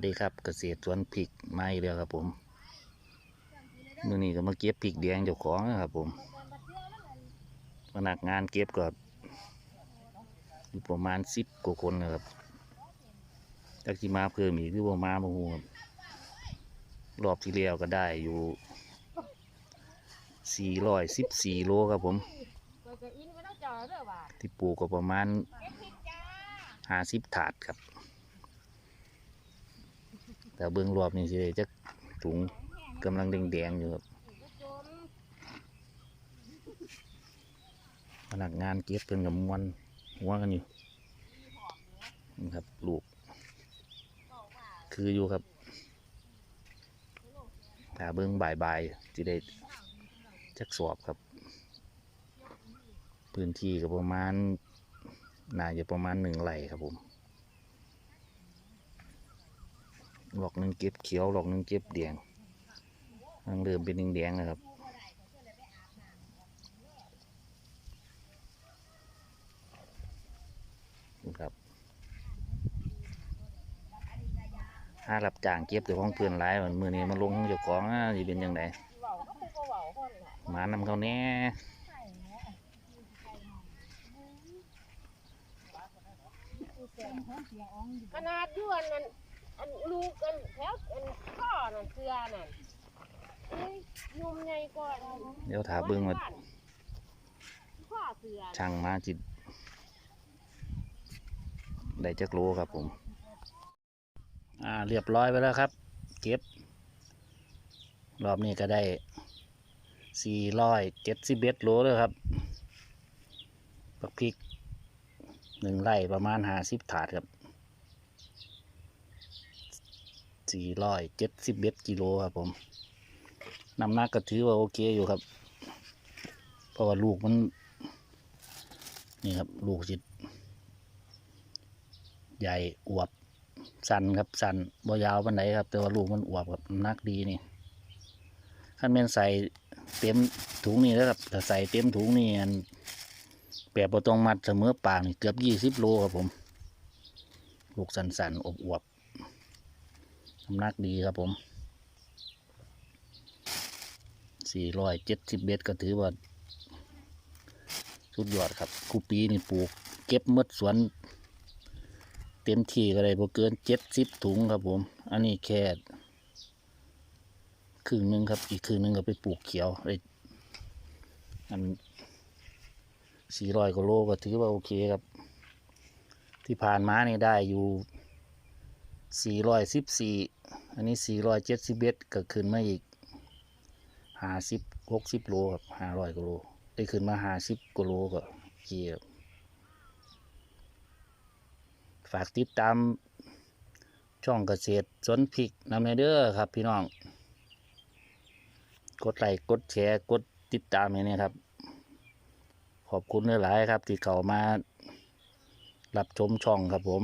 สดีครับเกษตรสวนพริกไม้แล้วครับผมมื่อนี้ก็มาเก็บพริกแดงเจ้าของนะครับผมพนักงานเก็บก็อยู่ประมาณสิบกว่าคนนะครับจากที่มาเพิ่มอีกหรือว่ามาบ่ฮู้ครับรอบที่แล้วก็ได้อยู่สี่ร้อยสิบสี่โลครับผมที่ปลูกก็ประมาณห้าสิบถาดครับ แต่เบื้องรอบนี่สิจะถุงกำลังแดงๆอยู่ครับก็จมพนักงานเก็บเป็นกับมวนหัวกันอยู่นี่ครับลูก คืออยู่ครับถ้าเบื้องบ่ายๆจะได้จักสอบครับ พื้นที่ก็ประมาณน่าจะประมาณหนึ่งไร่ครับผม หลอกหนึ่งเก็บเขียวหลอกหนึ่งเก็บแดงนังเริ่มเป็นแดงๆนะครับครับห้ารับจ้างเก็บแต่ของเพื่อนหลายเหมือนมือนี้มาลงของเจ้าของอะสิเป็นยังไงเว้าก็คือก็เว้าคนแหมานำเขาแน่ขนาดอยวนนั่น อันลูกอันแถวอันข้อนั่นเสือนั่นเอ้ยยุ่มใหญ่ก่อนเดี๋ยวถาเบิ้งมาข้อเสือช่างมาจิตได้จักโลครับผม อ่าเรียบร้อยไปแล้วครับ เก็บ รอบนี้ก็ได้สี่ร้อยเจ็ดสิบเอ็ดโลเลยครับปักพริกหนึ่งไร่ประมาณห้าสิบถาดครับ สี่ร้อยเจ็ดสิบเอ็ดกิโลครับผมน้ำหนักก็ถือว่าโอเคอยู่ครับ เพราะว่าลูกมัน นี่ครับ ลูกจิตใหญ่อวบสันครับสันบ่ยาวปันไหนครับ แต่ว่าลูกมันอวบครับน้ำหนักดีนี่ขั้นเป็นใส่เต็มถุงนี่แล้วครับถ้าใส่เต็มถุงนี่อันแบบบ่ต้องมัดเสมอปากนี่เกือบยี่สิบโลครับผม ลูกสันสันๆอบอวบ น้ำหนักดีครับผมสี่ร้อยเจ็ดสิบเบ็ดก็ถือว่าสุดยอดครับคูปีนี่ปลูก เก็บมดสวน เต็มที่ก็ได้บ่เกินเจ็ดสิบถุงครับผม อันนี้แค่ครึ่งนึงครับอีกครึ่งนึงก็ไปปลูกเขียวได้อันสี่ร้อยกว่าโลก็ถือว่าโอเคครับ ที่ผ่านมานี่ได้อยู่ สี่ร้อยสิบสี่อันนี้สี่ร้อยเจ็ดสิบเอ็ดก็ขึ้นมาอีกห้าสิบหกสิบโลครับห้าร้อยกว่าโลได้ขึ้นมาห้าสิบกว่าโลก็เคครับฝากติดตามช่องเกษตรสวนพริกน้ำในเด้อครับพี่น้อง กดไลค์กดแชร์กดติดตามอย่างนี้ครับ ขอบคุณหลาย ๆ ครับที่เข้ามารับชมช่องครับผม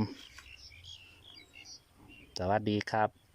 สวัสดีครับ